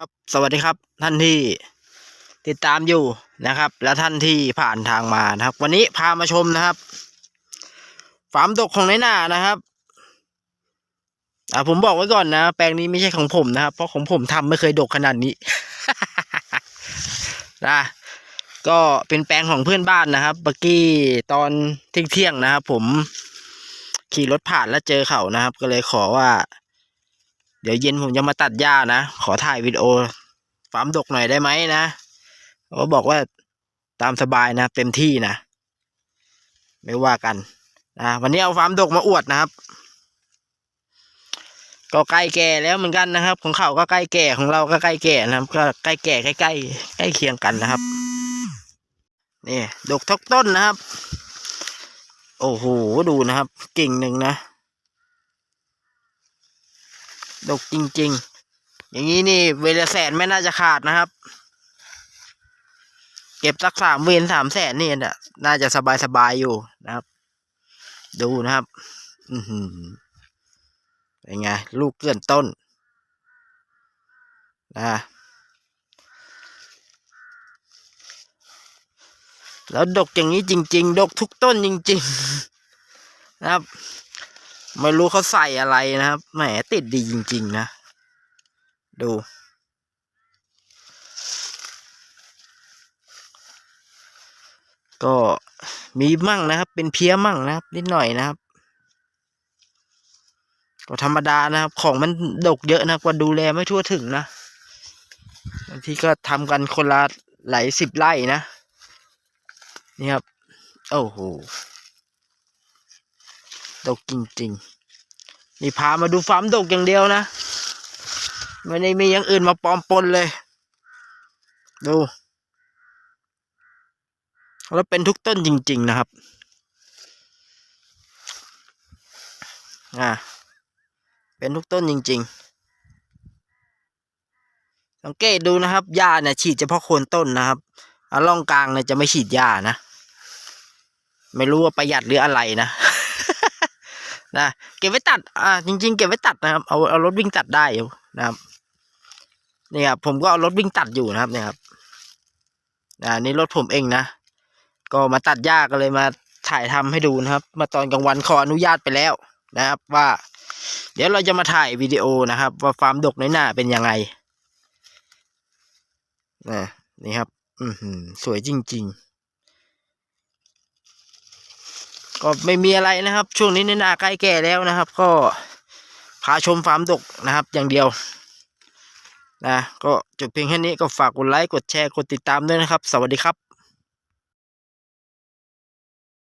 ครับสวัสดีครับท่านที่ติดตามอยู่นะครับ และท่านที่ผ่านทางมานะครับ วันนี้พามาชมนะครับฟาร์มดกของในหน้านะครับอ่าผมบอกไว้ก่อนนะ แปลงนี้ไม่ใช่ของผมนะครับ เพราะของผมทำไม่เคยดกขนาดนี้นะก็เป็นแปลงของเพื่อนบ้านนะครับเมื่อกี้ตอนเที่ยงๆนะครับ ผมขี่รถผ่านแล้วเจอเขานะครับ ก็เลยขอว่า เดี๋ยวเย็นผมจะมาตัดหญ้านะ ขอถ่ายวิดีโอฟาร์มดกหน่อยได้ไหมนะเขาบอกว่าตามสบายนะ เต็มที่นะ ไม่ว่ากันนะวันนี้เอาฟาร์มดกมาอวดนะครับ ก็ใกล้แก่แล้วเหมือนกันนะครับ ของเขาก็ใกล้แก่ของเราก็ใกล้แก่นะครับ ก็ใกล้แก่ใกล้ใกล้ใกล้เคียงกันนะครับนี่ดกทกต้นนะครับ โอ้โหดูนะครับกิ่งหนึ่งนะ ดกจริง ๆ อย่างนี้นี่เวลาแสนไม่น่าจะขาดนะครับ เก็บสักสามเวนสามแสนนี่น่ะน่าจะสบายสบายๆอยู่นะครับ ดูนะครับ อือหือเป็นไง ลูกเกลื่อนต้นนะแล้วดกอย่างนี้จริง ๆ ดกทุกต้นจริง ๆ นะครับ ไม่รู้เขาใส่อะไรนะครับ แหมติดดีจริง ๆ นะ ดู ก็มีมั่งนะครับ เป็นเพี้ยมั่งนะครับ นิดหน่อยนะครับ ก็ธรรมดานะครับ ของมันดกเยอะนะกว่าดูแลไม่ทั่วถึงนะบางทีก็ทำกันคนละหลายสิบไร่นะ นี่ครับ โอ้โห ดกจริงๆ นี่พามาดูฟาร์มดกอย่างเดียวนะ ไม่ได้มีอย่างอื่นมาปลอมปนเลย ดู แล้วเป็นทุกต้นจริง ๆ นะครับ อ่า เป็นทุกต้นจริง ๆสังเกตดูนะครับหญ้าเนี่ยฉีดเฉพาะโคนต้นนะครับอาร่องกลางเนี่ยจะไม่ฉีดหญ้านะ ไม่รู้ว่าประหยัดหรืออะไรนะ นะเก็บไว้ตัด อ่า จริง ๆ เก็บไว้ตัดนะครับ เอาเอารถวิ่งตัดได้อยู่นะครับนี่ครับผมก็เอารถวิ่งตัดอยู่นะครับเนี่ยครับอ่านี่รถผมเองนะก็มาตัดหญ้าก็เลยมาถ่ายทำให้ดูนะครับ มาตอนกลางวันขออนุญาตไปแล้วนะครับ ว่า เดี๋ยวเราจะมาถ่ายวิดีโอนะครับ ว่าฟาร์มดกในหน้าเป็นยังไงนะนี่ครับ อือหือสวยจริง ๆ ก็ไม่มีอะไรนะครับ ช่วงนี้ในนาใกล้แก่แล้วนะครับ ก็พาชมฟาร์มดกนะครับ อย่างเดียวนะก็จบเพียงแค่นี้ก็ฝากกดไลค์กดแชร์กดติดตามด้วยนะครับ สวัสดีครับ